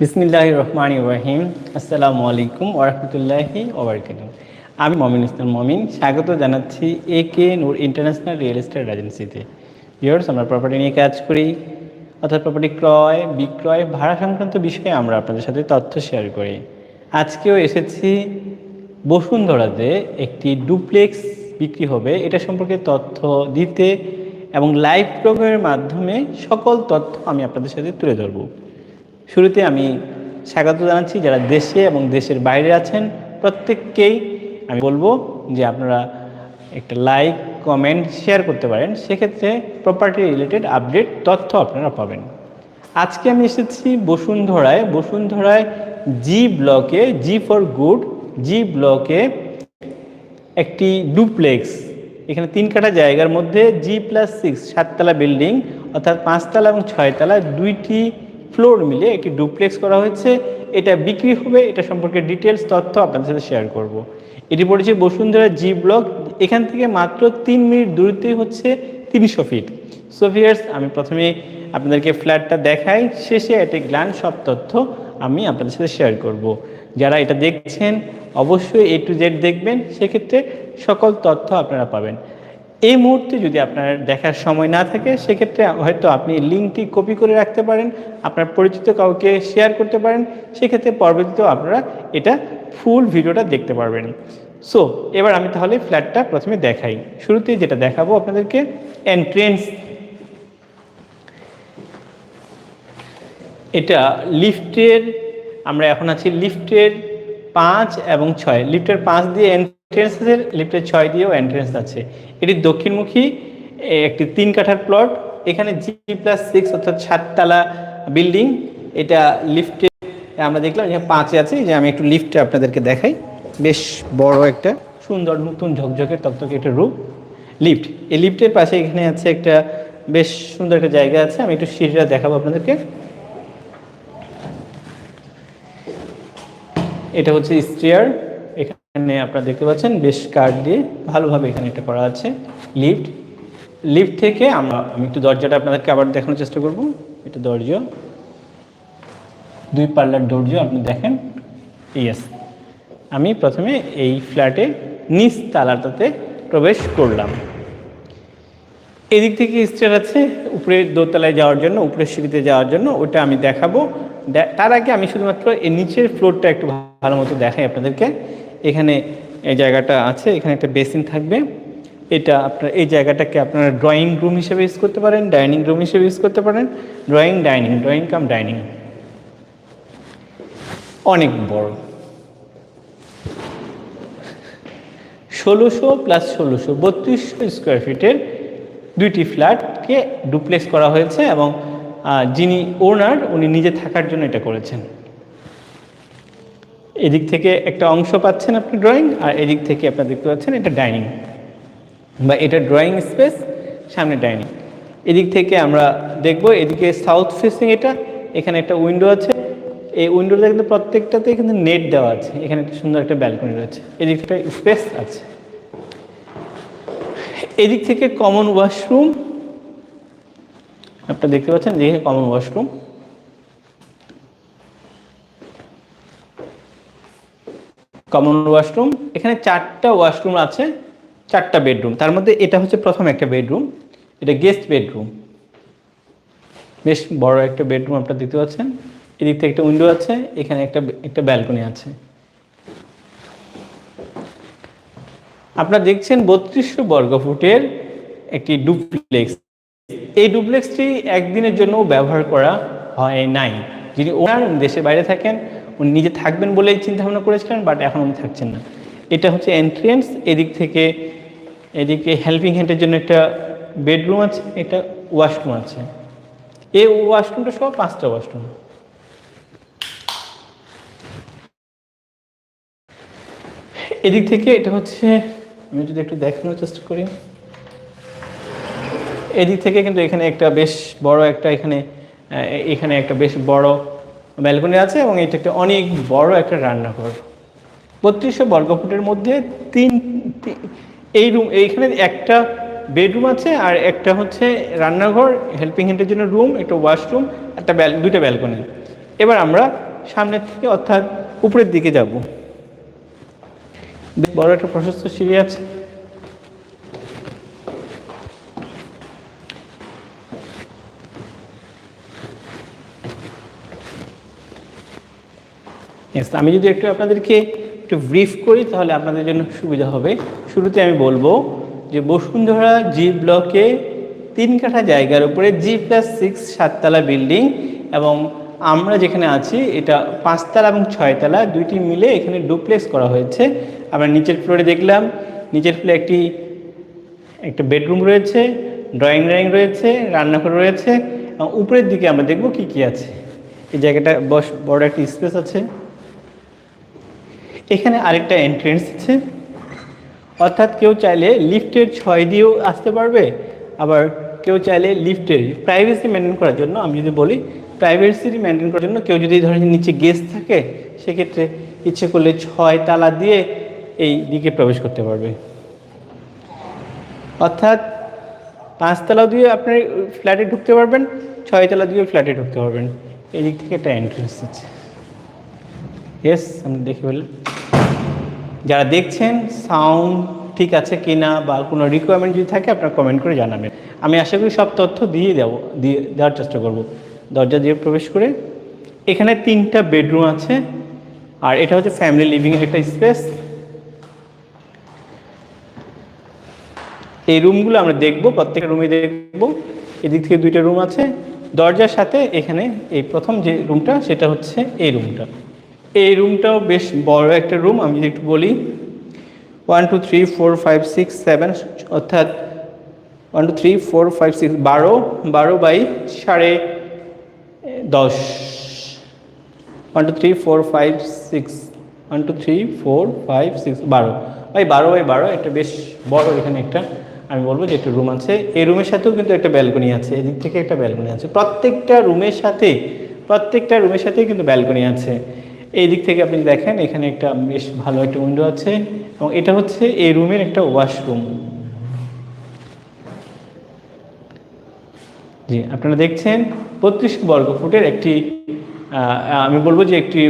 বিসমিল্লাহ রহমান ইব্রাহিম আসসালামু আলাইকুম ওরহমতুল্লাহি ওবরকাত আমি মমিন ইসলাম মমিন। স্বাগত জানাচ্ছি A K Noor International Real Estate এজেন্সিতে ভিউয়ার্স আমরা প্রপার্টি নিয়ে কাজ করি, অর্থাৎ প্রপার্টি ক্রয়, বিক্রয়, ভাড়া সংক্রান্ত বিষয়ে আমরা আপনাদের সাথে তথ্য শেয়ার করি। আজকেও এসেছি বসুন্ধরাতে একটি ডুপ্লেক্স বিক্রি হবে। এটা সম্পর্কে তথ্য দিতে এবং লাইভ প্রোগ্রামের মাধ্যমে সকল তথ্য আমি আপনাদের সাথে তুলে ধরবো। শুরুতে আমি স্বাগত জানাচ্ছি। যারা দেশে এবং দেশের বাইরে আছেন, প্রত্যেককেই আমি বলব যে আপনারা একটা লাইক কমেন্ট শেয়ার করতে পারেন। সেক্ষেত্রে প্রপার্টি রিলেটেড আপডেট তথ্য আপনারা পাবেন। আজকে আমি এসেছি বসুন্ধরায়। বসুন্ধরায় জি ব্লকে জি ফর গুড জি ব্লকে একটি ডুপ্লেক্স এখানে তিন কাঠা জায়গার মধ্যে জি প্লাস সিক্স সাততলা বিল্ডিং অর্থাৎ পাঁচতলা এবং ছয়তলা দুইটি ফ্লোর মিলে একটি ডুপ্লেক্স করা হয়েছে। এটা বিক্রি হবে, এটা সম্পর্কে ডিটেলস তথ্য আপনাদের সাথে শেয়ার করব। এটি পড়েছে বসুন্ধরা জি ব্লক এখান থেকে মাত্র তিন মিনিট দূরত্বই হচ্ছে তিনশো ফিট সোফিয়ার্স আমি প্রথমে আপনাদেরকে ফ্ল্যাটটা দেখাই। শেষে এটি গ্লান সব তথ্য আমি আপনাদের সাথে শেয়ার করব। যারা এটা দেখছেন, অবশ্যই এ টু জেড দেখবেন। সেক্ষেত্রে সকল তথ্য আপনারা পাবেন। এই মুহূর্তে যদি আপনার দেখার সময় না থাকে, সেক্ষেত্রে হয়তো আপনি লিঙ্কটি কপি করে রাখতে পারেন, আপনার পরিচিত কাউকে শেয়ার করতে পারেন, সেক্ষেত্রে পরবর্তীতেও আপনারা এটা ফুল ভিডিওটা দেখতে পারবেন। সো এবার আমি তাহলে ফ্ল্যাটটা প্রথমে দেখাই। শুরুতে যেটা দেখাবো আপনাদেরকে এন্ট্রেন্স এটা লিফটের, আমরা এখন আছি লিফটের পাঁচ এবং ছয়। লিফটের পাঁচ দিয়ে এন্ট্রেন্স আছে লিফটের ছয় দিয়েও এন্ট্রেন্স আছে। এটি দক্ষিণমুখী একটি তিন কাঠার প্লট এখানে জি প্লাস সিক্স অর্থাৎ সাততলা বিল্ডিং এটা লিফটে আমরা দেখলাম যে পাঁচে আছে। যে আমি একটু লিফটে আপনাদেরকে দেখাই। বেশ বড় একটা, সুন্দর নতুন ঝকঝকে তকতকে একটা রূপ। লিফট, এই লিফটের পাশে এখানে আছে একটা বেশ সুন্দর একটা জায়গা আছে। আমি একটু সিঁড়িটা দেখাবো আপনাদেরকে। এটা হচ্ছে স্টেয়ার। এখানে আপনারা দেখতে পাচ্ছেন, বেশ কাঠ দিয়ে ভালোভাবে এখানে এটা করা আছে। লিফট লিফট থেকে আমরা, আমি একটু দরজাটা আপনাদেরকে আবার দেখানোর চেষ্টা করব। এটা দরজা। দুই পাল্লার দরজা, আপনি দেখেন। ইয়েস আমি প্রথমে এই ফ্ল্যাটে নিচ তালাটাতে প্রবেশ করলাম। এদিক থেকে স্টেয়ার আছে, উপরে দোতলায় যাওয়ার জন্য, উপরের সিঁড়িতে যাওয়ার জন্য, ওটা আমি দেখাবো। তার আগে আমি শুধুমাত্র এর নিচের ফ্লোরটা একটু ভালো মতো দেখাই আপনাদেরকে। এখানে এই জায়গাটা আছে, এখানে একটা বেসিন থাকবে। এটা আপনার, এই জায়গাটাকে আপনারা ড্রয়িং রুম হিসেবে ইউজ করতে পারেন, ডাইনিং রুম হিসেবে ইউজ করতে পারেন। Drawing, dining, drawing cum dining. অনেক বড়। ষোলোশো প্লাস ষোলোশো, বত্রিশশো স্কোয়ার ফিটের দুইটি ফ্ল্যাটকে ডুপ্লেক্স করা হয়েছে এবং যিনি ওনার উনি নিজে থাকার জন্য এটা করেছেন। এদিক থেকে একটা অংশ পাচ্ছেন আপনি ড্রয়িং আর এদিক থেকে আপনার দেখতে পাচ্ছেন এটা ডাইনিং বা এটা ড্রয়িং স্পেস সামনে ডাইনিং এদিক থেকে আমরা দেখব এদিকে সাউথ ফেসিং এটা, এখানে একটা উইন্ডো আছে। এই উইন্ডোতে কিন্তু প্রত্যেকটাতে কিন্তু নেট দেওয়া আছে। এখানে একটা সুন্দর একটা ব্যালকনি রয়েছে। এদিক থেকে স্পেস আছে। এদিক থেকে কমন ওয়াশরুম আপনারা দেখতে পাচ্ছেন যে কমন ওয়াশরুম কমন ওয়াশরুম এখানে চারটা ওয়াশরুম আছে, চারটা বেডরুম তার মধ্যে এটা হচ্ছে প্রথম একটা বেডরুম এটা গেস্ট বেডরুম বেশ বড় একটা বেডরুম আপনারা দেখতে পাচ্ছেন। এদিক থেকে একটা উইন্ডো আছে, এখানে একটা একটা ব্যালকনি আছে। আপনারা দেখছেন বত্রিশশো বর্গ ফুটের একটি ডুপ্লেক্স এই ডুপ্লেক্সটি একদিনের জন্য ব্যবহার করা হয় নাই। যিনি ওনার দেশের বাইরে থাকেন উনি নিজে থাকবেন বলেই চিন্তা ভাবনা করেছিলেন বাট এখন উনি থাকছেন না। এটা হচ্ছে এন্ট্রেন্স এদিক থেকে, এদিকে হেল্পিং হ্যান্ডের জন্য একটা বেডরুম আছে, একটা ওয়াশরুম আছে। এই ওয়াশরুমটা সহ পাঁচটা ওয়াশরুম এদিক থেকে এটা হচ্ছে, আমি যদি একটু দেখানোর চেষ্টা করি। এদিক থেকে কিন্তু এখানে একটা বেশ বড় একটা, এখানে এখানে একটা বেশ বড় ব্যালকনি আছে এবং এটা একটা অনেক বড় একটা রান্নাঘর। বত্রিশশো বর্গফুটের মধ্যে তিন এই রুম, এইখানে একটা বেডরুম আছে আর একটা হচ্ছে রান্নাঘর হেল্পিং হ্যান্ডের জন্য রুম একটা ওয়াশরুম একটা ব্যাল, দুইটা ব্যালকনি। এবার আমরা সামনের থেকে অর্থাৎ উপরের দিকে যাব। বড় একটা প্রশস্ত সিঁড়ি আছে। আমি যদি একটু আপনাদেরকে একটু ব্রিফ করি, তাহলে আপনাদের জন্য সুবিধা হবে। শুরুতে আমি বলব যে বসুন্ধরা জি ব্লকে তিন কাঠা জায়গার উপরে জি প্লাস সিক্স সাততলা বিল্ডিং এবং আমরা যেখানে আছি, এটা পাঁচতলা এবং ছয়তলা, দুইটি মিলে এখানে ডুপ্লেক্স করা হয়েছে। আমরা নিচের ফ্লোরে দেখলাম, নিচের ফ্লোরে একটি, একটা বেডরুম রয়েছে ড্রয়িং ড্রয়িং রয়েছে, রান্নাঘর রয়েছে, এবং উপরের দিকে আমরা দেখব কি কি আছে। এই জায়গাটা বস, বড় একটা স্পেস আছে। এখানে আরেকটা এন্ট্রেন্স আছে। অর্থাৎ কেউ চাইলে লিফটের ছয় দিয়েও আসতে পারবে, আবার কেউ চাইলে লিফটের প্রাইভেসি মেনটেন করার জন্য, আমি যদি বলি প্রাইভেসি মেনটেন করার জন্য কেউ যদি ধরেন নিচে গেস্ট থাকে, সেক্ষেত্রে ইচ্ছে করলে ছয় তালা দিয়ে এই দিকে প্রবেশ করতে পারবে। অর্থাৎ পাঁচতলা দিয়ে আপনার ফ্ল্যাটে ঢুকতে পারবেন ছয়তলা দিয়ে ফ্ল্যাটে ঢুকতে পারবেন। এই দিক থেকে একটা এন্ট্রেন্স আছে। ইয়েস আপনি দেখে ফেললেন যারা দেখছেন সাউন্ড ঠিক আছে কি না বা কোনো রিকোয়ারমেন্ট যদি থাকে, আপনারা কমেন্ট করে জানাবেন। আমি আশা করি সব তথ্য দিয়ে দেবো, দিয়ে দেওয়ার চেষ্টা করব। দরজা দিয়ে প্রবেশ করে এখানে তিনটা বেডরুম আছে, আর এটা হচ্ছে ফ্যামিলি লিভিংয়ের একটা স্পেস এই রুমগুলো আমরা দেখব, প্রত্যেকটা রুমে দেখব। এদিক থেকে দুইটা রুম আছে। দরজার সাথে এখানে এই প্রথম যে রুমটা সেটা হচ্ছে এই রুমটা এই রুমটাও বেশ বড় একটা রুম, আমি যদি একটু বলি one two three four five six seven অর্থাৎ one two three four five six বারো বারো বাই সাড়ে দশ। One two three four five six one two three four five six বারো। বাই বারো বাই বারো একটা বেশ বড় এখানে একটা, আমি বলব যে একটা রুম আছে। এই রুমের সাথেও কিন্তু একটা ব্যালকনি আছে, এদিক থেকে একটা ব্যালকনি আছে। প্রত্যেকটা রুমের সাথে, প্রত্যেকটা রুমের সাথেই কিন্তু ব্যালকনি আছে। এই দিক থেকে আপনি দেখেন, এখানে একটা বেশ ভালো একটা উইন্ডো আছে এবং এটা হচ্ছে এই রুমের একটা ওয়াশরুম জি, আপনারা দেখছেন বত্রিশ বর্গ ফুটের একটি আমি বলব যে একটি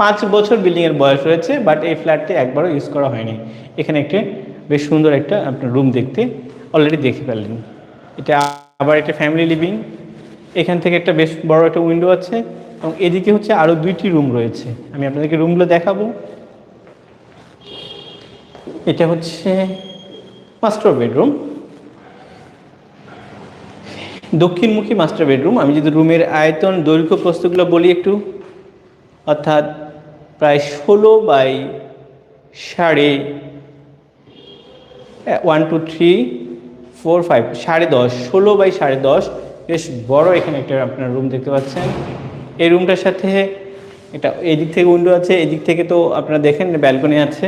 পাঁচ বছর বিল্ডিংয়ের বয়স রয়েছে বাট এই ফ্ল্যাটটি একবারও ইউজ করা হয়নি। এখানে একটি বেশ সুন্দর একটা আপনার রুম দেখতে অলরেডি দেখে ফেললেন। এটা আবার একটা ফ্যামিলি লিভিং এখান থেকে একটা বেশ বড় একটা উইন্ডো আছে। এবং এদিকে হচ্ছে আরও দুইটি রুম রয়েছে। আমি আপনাদেরকে রুমগুলো দেখাবো। এটা হচ্ছে মাস্টার বেডরুম দক্ষিণমুখী মাস্টার বেডরুম আমি যদি রুমের আয়তন, দৈর্ঘ্য প্রস্তুতগুলো বলি একটু, অর্থাৎ প্রায় ষোলো বাই সাড়ে one two three four five সাড়ে দশ, ষোলো বাই সাড়ে দশ। বেশ বড় এখানে একটা আপনার রুম দেখতে পাচ্ছেন। এই রুমটার সাথে এটা এই দিক থেকে উইন্ডো আছে এই দিক থেকে তো আপনারা দেখেন ব্যালকনি আছে।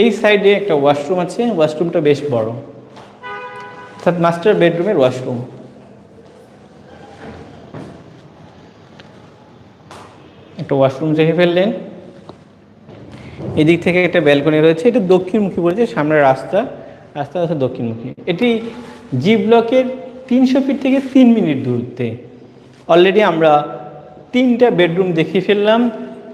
এই সাইডে একটা ওয়াশরুম আছে ওয়াশরুমটা বেশ বড়। অর্থাৎ মাস্টার বেডরুমের ওয়াশরুম একটা ওয়াশরুম দেখে ফেললেন। এদিক থেকে একটা ব্যালকনি রয়েছে, এটা দক্ষিণমুখী বলেছে, সামনে রাস্তা। রাস্তা আছে দক্ষিণমুখী। এটি জি ব্লকের তিনশো ফিট থেকে তিন মিনিট দূরত্বে। অলরেডি আমরা তিনটা বেডরুম দেখিয়ে ফেললাম।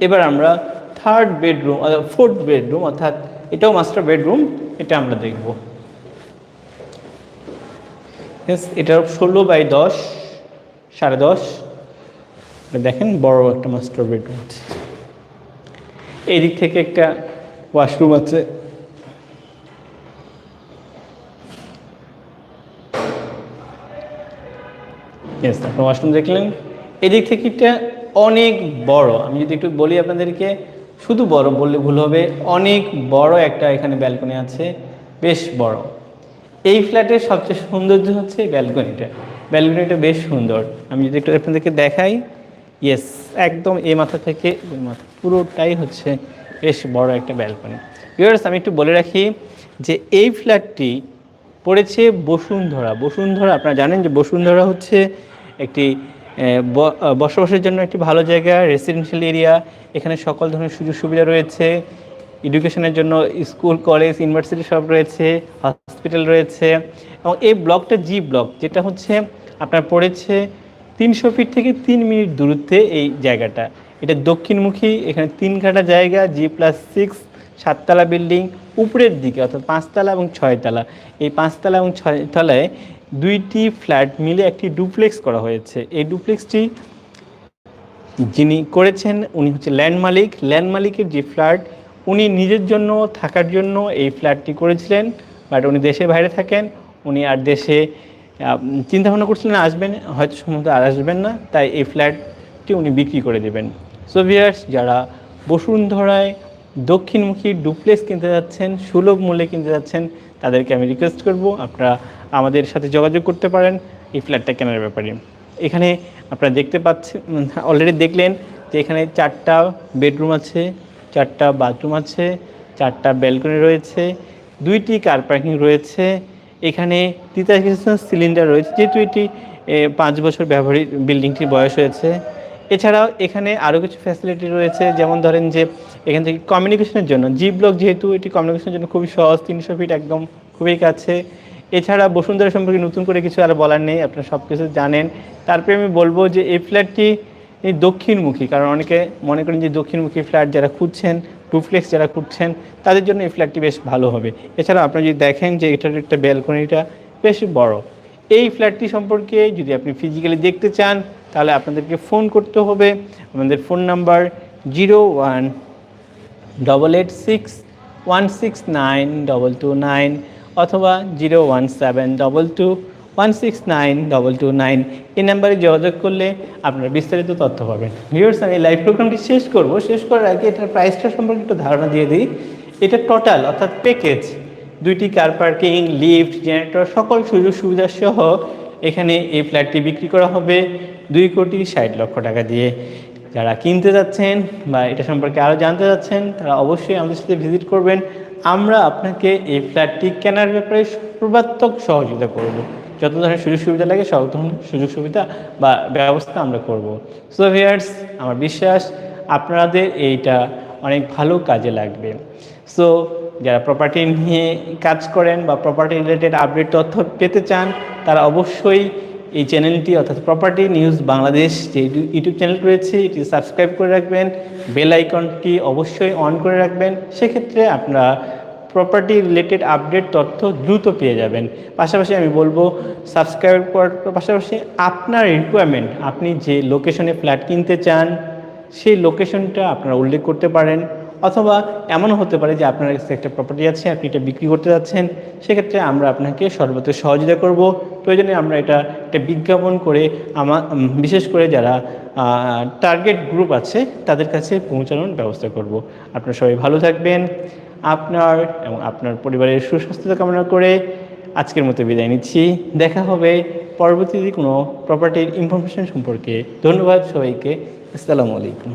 এবার আমরা থার্ড বেডরুম অর্থাৎ ফোর্থ বেডরুম অর্থাৎ এটাও মাস্টার বেডরুম এটা আমরা দেখব। এটা ষোলো বাই দশ, সাড়ে দশ। দেখেন বড় একটা মাস্টার বেডরুম আছে। এই দিক থেকে একটা ওয়াশরুম আছে। ইয়েস আপনার ওয়াশরুম দেখলেন। এদিক থেকে এটা অনেক বড়। আমি যদি একটু বলি আপনাদেরকে, শুধু বড় বললে ভুল হবে, অনেক বড় একটা এখানে ব্যালকনি আছে, বেশ বড়। এই ফ্ল্যাটের সবচেয়ে সৌন্দর্য হচ্ছে ব্যালকনিটা ব্যালকনিটা বেশ সুন্দর। আমি যদি একটু আপনাদেরকে দেখাই ইয়েস একদম এই মাথা থেকে ওই মাথা পুরোটাই হচ্ছে বেশ বড় একটা ব্যালকনি ভিউয়ার্স আমি একটু বলে রাখি যে এই ফ্ল্যাটটি পড়েছে বসুন্ধরা। বসুন্ধরা, আপনারা জানেন যে বসুন্ধরা হচ্ছে একটি বসবাসের জন্য একটি ভালো জায়গা রেসিডেন্সিয়াল এরিয়া এখানে সকল ধরনের সুযোগ সুবিধা রয়েছে এডুকেশনের জন্য স্কুল কলেজ ইউনিভার্সিটি সব রয়েছে হসপিটাল রয়েছে, এবং এই ব্লকটা জি ব্লক যেটা হচ্ছে আপনার পড়েছে তিনশো ফিট থেকে তিন মিনিট দূরত্বে এই জায়গাটা। এটা দক্ষিণমুখী, এখানে তিন কাটা জায়গা জি প্লাস সিক্স সাততলা বিল্ডিং উপরের দিকে, অর্থাৎ পাঁচতলা এবং ছয়তলা। এই পাঁচতলা এবং ছয়তলায় দুইটি ফ্ল্যাট মিলে একটি ডুপ্লেক্স করা হয়েছে। এই ডুপ্লেক্সটি যিনি করেছেন, উনি হচ্ছে ল্যান্ড মালিক। ল্যান্ড মালিকের যে ফ্ল্যাট, উনি নিজের জন্য, থাকার জন্য এই ফ্ল্যাটটি করেছিলেন। বাট উনি দেশের বাইরে থাকেন। উনি আর দেশে চিন্তা ভাবনা করছিলেন আসবেন, হয়তো সম্ভবত আর আসবেন না। তাই এই ফ্ল্যাটটি উনি বিক্রি করে দেবেন। সো ভিয়ার্স যারা বসুন্ধরায় দক্ষিণমুখী ডুপ্লেক্স কিনতে যাচ্ছেন, সুলভ মূল্যে কিনতে যাচ্ছেন, তাদেরকে আমি রিকোয়েস্ট করব। আপনারা আমাদের সাথে যোগাযোগ করতে পারেন এই ফ্ল্যাটটা কেনার ব্যাপারে। এখানে আপনারা দেখতে পাচ্ছেন অলরেডি দেখলেন যে এখানে চারটা বেডরুম আছে, চারটা বাথরুম আছে, চারটা ব্যালকনি রয়েছে, দুইটি কার পার্কিং রয়েছে, এখানে গ্যাস সিলিন্ডার রয়েছে, যেহেতু এটি পাঁচ বছর ব্যবহারিক বিল্ডিংটির বয়স হয়েছে। এছাড়াও এখানে আরও কিছু ফ্যাসিলিটি রয়েছে, যেমন ধরেন যে এখান থেকে কমিউনিকেশনের জন্য জি ব্লক যেহেতু এটি কমিউনিকেশনের জন্য খুবই সহজ, তিনশো ফিট একদম খুবই কাছে। এছাড়া বসুন্ধরা সম্পর্কে নতুন করে কিছু আর বলার নেই, আপনারা সব কিছু জানেন। তারপরে আমি বলব যে এই ফ্ল্যাটটি দক্ষিণমুখী, কারণ অনেকে মনে করেন যে দক্ষিণমুখী ফ্ল্যাট যারা খুঁজছেন টুপ্লেক্স যারা খুঁজছেন, তাদের জন্য এই ফ্ল্যাটটি বেশ ভালো হবে। এছাড়া আপনারা যদি দেখেন যে এটার একটা ব্যালকনিটা বেশ বড়। এই ফ্ল্যাটটি সম্পর্কে যদি আপনি ফিজিক্যালি দেখতে চান, তাহলে আপনাদেরকে ফোন করতে হবে। আমাদের phone number zero one double eight six one six nine double two nine অথবা zero one seven double two one six nine double two nine এই নাম্বারে যোগাযোগ করলে আপনারা বিস্তারিত তথ্য পাবেন। ভিউয়ার্স আমি লাইভ প্রোগ্রামটি শেষ করব। শেষ করার আগে এটার প্রাইসটা সম্পর্কে একটু ধারণা দিয়ে দিই। এটা টোটাল অর্থাৎ প্যাকেজ দুইটি কার পার্কিং লিফট জেনারেটর সকল সুযোগ সুবিধা সহ এখানে এই ফ্ল্যাটটি বিক্রি করা হবে দুই কোটি ষাট লক্ষ টাকা দিয়ে। যারা কিনতে যাচ্ছেন বা এটা সম্পর্কে আরও জানতে যাচ্ছেন, তারা অবশ্যই আমাদের সাথে ভিজিট করবেন। আমরা আপনাকে এই ফ্ল্যাটটি কেনার ব্যাপারে সর্বাত্মক সহযোগিতা করব। যত ধরনের সুযোগ সুবিধা লাগে সব ধরনের সুযোগ সুবিধা বা ব্যবস্থা আমরা করব। সো ভিয়ার্স আমার বিশ্বাস আপনাদের এইটা অনেক ভালো কাজে লাগবে। সো যারা প্রপার্টি নিয়ে কাজ করেন বা প্রপার্টি রিলেটেড আপডেট তথ্য পেতে চান, তারা অবশ্যই এই চ্যানেলটি, অর্থাৎ প্রপার্টি নিউজ বাংলাদেশ যে ইউটিউব চ্যানেল রয়েছে, এটি সাবস্ক্রাইব করে রাখবেন। বেল আইকনটি অবশ্যই অন করে রাখবেন। সেক্ষেত্রে আপনারা প্রপার্টি রিলেটেড আপডেট তথ্য দ্রুত পেয়ে যাবেন। পাশাপাশি আমি বলব সাবস্ক্রাইব করার পাশাপাশি আপনার রিকোয়ারমেন্ট আপনি যে লোকেশনে ফ্ল্যাট কিনতে চান, সেই লোকেশনটা আপনারা উল্লেখ করতে পারেন। অথবা এমনও হতে পারে যে আপনার কাছে একটা প্রপার্টি আছে, আপনি এটা বিক্রি করতে যাচ্ছেন। সেক্ষেত্রে আমরা আপনাকে সর্বত্র সহযোগিতা করব। প্রয়োজনে আমরা এটা একটা বিজ্ঞাপন করে আমার বিশেষ করে যারা টার্গেট গ্রুপ আছে, তাদের কাছে পৌঁছানোর ব্যবস্থা করব। আপনারা সবাই ভালো থাকবেন। আপনার এবং আপনার পরিবারের সুস্বাস্থ্যতা কামনা করে আজকের মতো বিদায় নিচ্ছি। দেখা হবে পরবর্তীতে কোনো প্রপার্টির ইনফরমেশন সম্পর্কে। ধন্যবাদ সবাইকে। আসসালামু আলাইকুম।